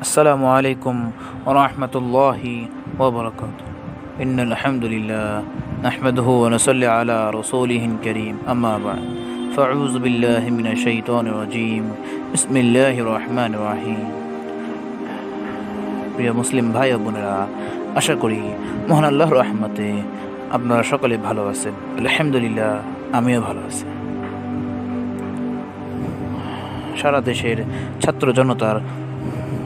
السلام عليكم ورحمة الله وبركاته إن الحمد لله نحمده ونصلي على رسوله الكريم أما بعد فأعوذ بالله من الشيطان الرجيم بسم الله الرحمن الرحيم প্রিয় মুসলিম ভাই ও বোনেরা আশা করি মহান আল্লাহর রহমতে আপনারা সকলে ভালো আছেন আলহামদুলিল্লাহ আমিও ভালো আছি সারা দেশের ছাত্র জনতার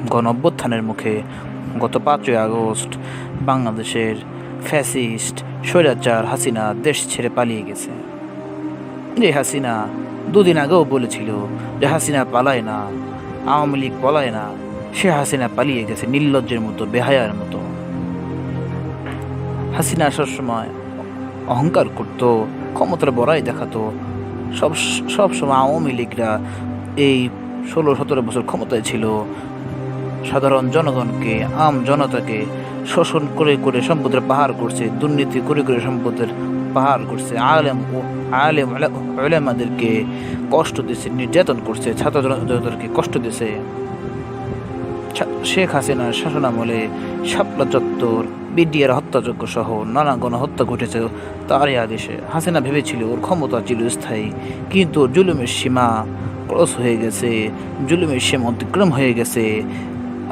গণ অভ্যুত্থানের মুখে গত পাঁচই আগস্ট বাংলাদেশের ফ্যাসিস্ট স্বৈরাচার হাসিনা দেশ ছেড়ে পালিয়ে গেছে। যে হাসিনা দুদিন আগেও বলেছিল যে হাসিনা পালায় না, আওয়ামী লীগ পলায় না, সে হাসিনা পালিয়ে গেছে নির্লজ্জের মতো, বেহায়ার মতো। হাসিনা আসার সবসময় অহংকার করতো, ক্ষমতার বড়াই দেখাতো। সব সব সময় আওয়ামী লীগরা এই ষোলো সতেরো বছর ক্ষমতায় ছিল সাধারণ জনগণকে, আম জনতাকে শোষণ করে করে সম্পদের পাহাড় করছে, দুর্নীতি করে করে সম্পদের পাহাড় করছে, আলেম ও আলেম আলেমাদেরকে কষ্ট দিচ্ছে, নির্যাতন করছে, ছাত্র জনতাদেরকে কষ্ট দিছে শেখ হাসিনার শাসনামলে শাপলা চত্বর, বিডিআর হত্যাযজ্ঞ সহ নানা গণহত্যা ঘটেছে তারই আদেশে। হাসিনা ভেবেছিল ওর ক্ষমতা ছিল স্থায়ী কিন্তু জুলুমের সীমা ক্রস হয়ে গেছে, জুলুমের সীমা অতিক্রম হয়ে গেছে।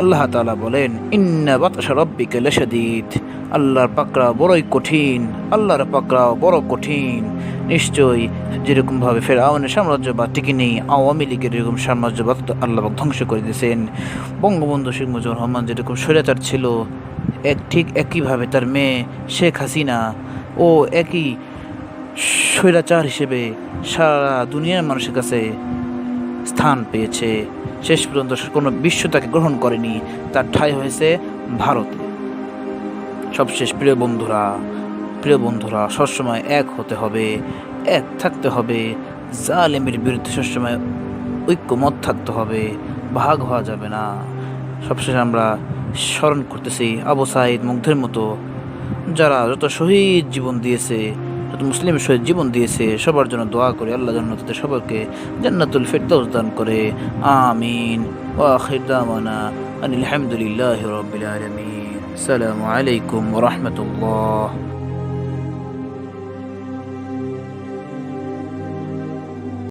আল্লাহ তালা বলেন, ইন্না বাতাসা রব্বিকা লাশাদীদ। আল্লাহর পাকড়া বড়ই কঠিন, আল্লাহর পাকড়া বড় কঠিন। নিশ্চয়ই যেরকমভাবে ফেরাউনের সাম্রাজ্যবাদ টিকে নেই, আওয়ামী লীগের এরকম সাম্রাজ্যবাদ আল্লাহ ধ্বংস করে দিয়েছেন। বঙ্গবন্ধু শেখ মুজিবুর রহমান যেরকম স্বৈরাচার ছিল, এক ঠিক একইভাবে তার মেয়ে শেখ হাসিনা ও একই স্বৈরাচার হিসেবে সারা দুনিয়ার মানুষের কাছে স্থান পেয়েছে। শেষ পর্যন্ত কোনো বিশ্ব তাকে গ্রহণ করেনি। তার ঠাঁই হয়েছে ভারতে। সবশেষ প্রিয় বন্ধুরা প্রিয় বন্ধুরা, সবসময় এক হতে হবে, এক থাকতে হবে। জালেমের বিরুদ্ধে সবসময় ঐক্যমত থাকতে হবে, ভাগ হওয়া যাবে না। সবশেষে আমরা স্মরণ করতেছি আবু সাইদ মুগ্ধের মতো, যারা যত শহীদ জীবন দিয়েছে মুসলিম শহীদ জীবন দিয়েছে, সবার জন্য দোয়া করে আল্লাহ জন্য তাদের সবাইকে জান্নাতুল ফেরদৌস দান করে। আমিন। ওয়া আখির দাওয়ানা আনিল হামদুলিল্লাহি রাব্বিল আলামিন। আসসালামু আলাইকুম রাহমাতুল্লাহ।